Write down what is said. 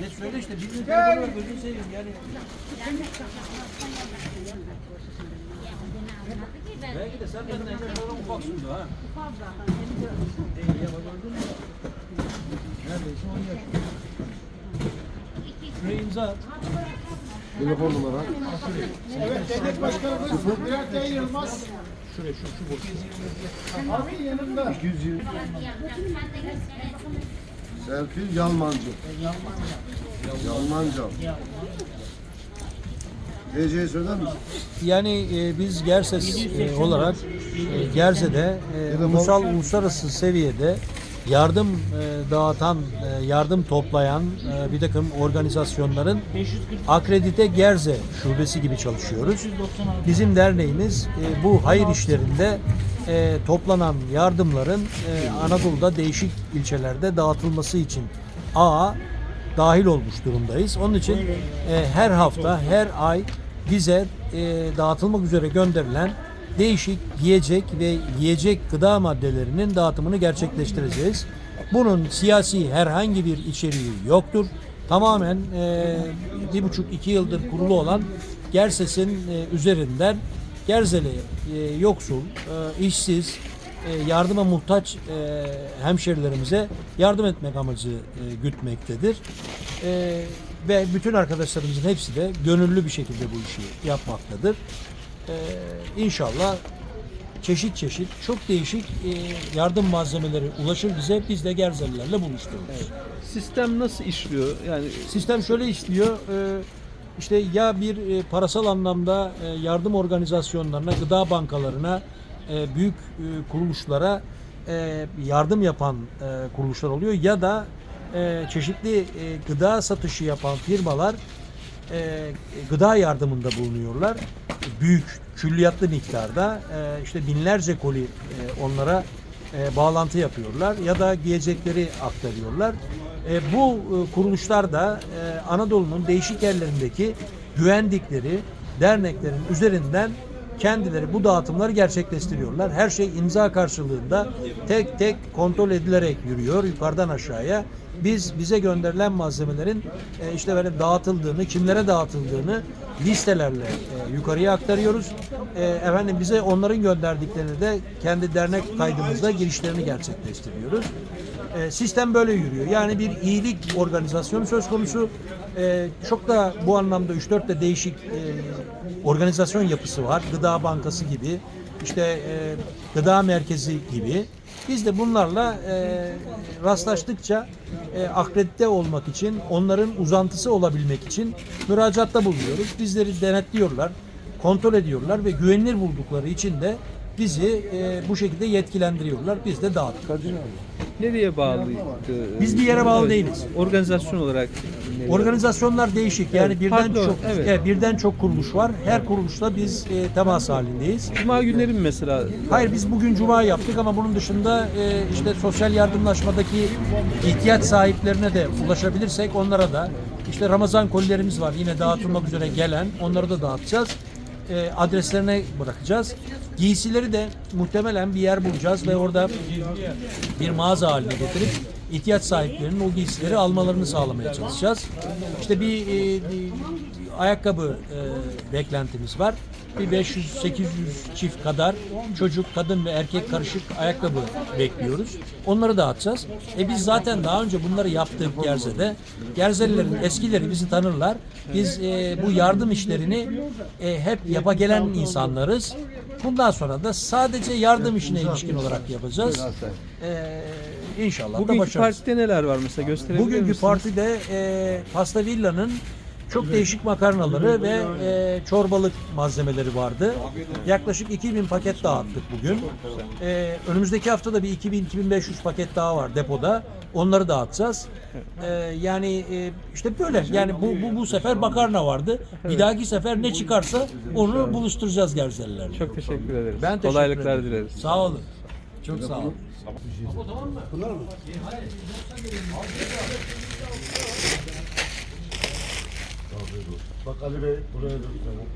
Ne söyle işte bizim telefonu ver gözünü seveyim yani. Belki de sen benden yaş olarak ufaksın da ha. İyi ya bak gördün mü? Neredeyse 10 yaş. Şuraya imza at. Telefon numara. Evet, devlet başkanımız Bülent Bey Yılmaz. Şuraya şu şu boş. Abi yanında. 220. Serpil Yalmancı. Yalmancı. TC'yi söyler misin? Yani e, biz Gerses e, olarak e, Gerze'de e, ulusal uluslararası seviyede yardım e, dağıtan, e, yardım toplayan e, bir takım organizasyonların akredite Gerze şubesi gibi çalışıyoruz. Bizim derneğimiz e, bu hayır işlerinde e, toplanan yardımların e, Anadolu'da değişik ilçelerde dağıtılması için A dahil olmuş durumdayız. Onun için e, her hafta, her ay bize e, dağıtılmak üzere gönderilen değişik yiyecek ve yiyecek gıda maddelerinin dağıtımını gerçekleştireceğiz. Bunun siyasi herhangi bir içeriği yoktur. Tamamen e, bir buçuk iki yıldır kurulu olan Gerses'in e, üzerinden Gerzeli e, yoksul, e, işsiz, e, yardıma muhtaç e, hemşerilerimize yardım etmek amacı e, gütmektedir. E, ve bütün arkadaşlarımızın hepsi de gönüllü bir şekilde bu işi yapmaktadır. E, inşallah çeşit çeşit çok değişik e, yardım malzemeleri ulaşır bize. Biz de Gerzelilerle buluştururuz. Sistem nasıl işliyor? Yani Sistem şöyle işliyor. e, işte ya bir e, parasal anlamda e, yardım organizasyonlarına, gıda bankalarına, e, büyük kuruluşlara yardım yapan kuruluşlar oluyor ya da çeşitli gıda satışı yapan firmalar gıda yardımında bulunuyorlar. Büyük külliyatlı miktarda işte binlerce koli onlara bağlantı yapıyorlar ya da giyecekleri aktarıyorlar. E, bu e, kuruluşlar da e, Anadolu'nun değişik yerlerindeki güvendikleri derneklerin üzerinden kendileri bu dağıtımları gerçekleştiriyorlar. Her şey imza karşılığında tek tek kontrol edilerek yürüyor yukarıdan aşağıya. Biz bize gönderilen malzemelerin e, işte böyle dağıtıldığını, kimlere dağıtıldığını listelerle e, yukarıya aktarıyoruz. E, efendim bize onların gönderdiklerini de kendi dernek kaydımızda girişlerini gerçekleştiriyoruz. E, sistem böyle yürüyor. Yani bir iyilik organizasyonu söz konusu. E, çok da bu anlamda 3-4 de değişik e, organizasyon yapısı var. Gıda Bankası gibi, işte e, Gıda Merkezi gibi. Biz de bunlarla e, rastlaştıkça e, akredite olmak için, onların uzantısı olabilmek için müracaatta bulunuyoruz. Bizleri denetliyorlar, kontrol ediyorlar ve güvenilir buldukları için de bizi e, bu şekilde yetkilendiriyorlar. Biz de dağıttık. nereye bağlı? Biz bir yere bağlı değiliz. Organizasyon olarak nereye- Organizasyonlar değişik. Yani Evet, birden farklı, çok evet. evet, birden çok kuruluş var. Her kuruluşla biz e, temas halindeyiz. Cuma günleri mi mesela? Hayır biz bugün cuma yaptık ama bunun dışında e, işte sosyal yardımlaşmadaki ihtiyaç sahiplerine de ulaşabilirsek onlara da işte Ramazan kolilerimiz var yine dağıtılmak üzere gelen onları da dağıtacağız. E, adreslerine bırakacağız. Giysileri de muhtemelen bir yer bulacağız ve orada bir mağaza haline getirip ihtiyaç sahiplerinin o giysileri almalarını sağlamaya çalışacağız. İşte bir, e, ayakkabı e, beklentimiz var. Bir 500-800 çift kadar çocuk, kadın ve erkek karışık ayakkabı bekliyoruz. Onları dağıtacağız. E biz zaten daha önce bunları yaptık Gerze'de. Gerzelilerin eskileri bizi tanırlar. Biz e, bu yardım işlerini e, hep yapa gelen insanlarız. Bundan sonra da sadece yardım işine ilişkin olarak yapacağız. E, inşallah da Bugünkü başarırız. partide neler var mesela gösterebilir Bugünkü misiniz? partide e, Pasta Villa'nın çok değişik makarnaları ve e, çorbalık malzemeleri vardı. Yaklaşık 2000 paket dağıttık bugün. E, önümüzdeki hafta da bir 2000-2500 paket daha var depoda. Onları dağıtacağız. E, yani e, işte böyle. Yani bu, bu bu sefer makarna vardı. Bir dahaki sefer ne çıkarsa onu buluşturacağız Gerzelilerle. Çok teşekkür ederiz. Ben teşekkür Kolaylıklar ederim. dileriz. Sağ olun. Çok sağ olun. Bak Ali Bey buraya. Tamam.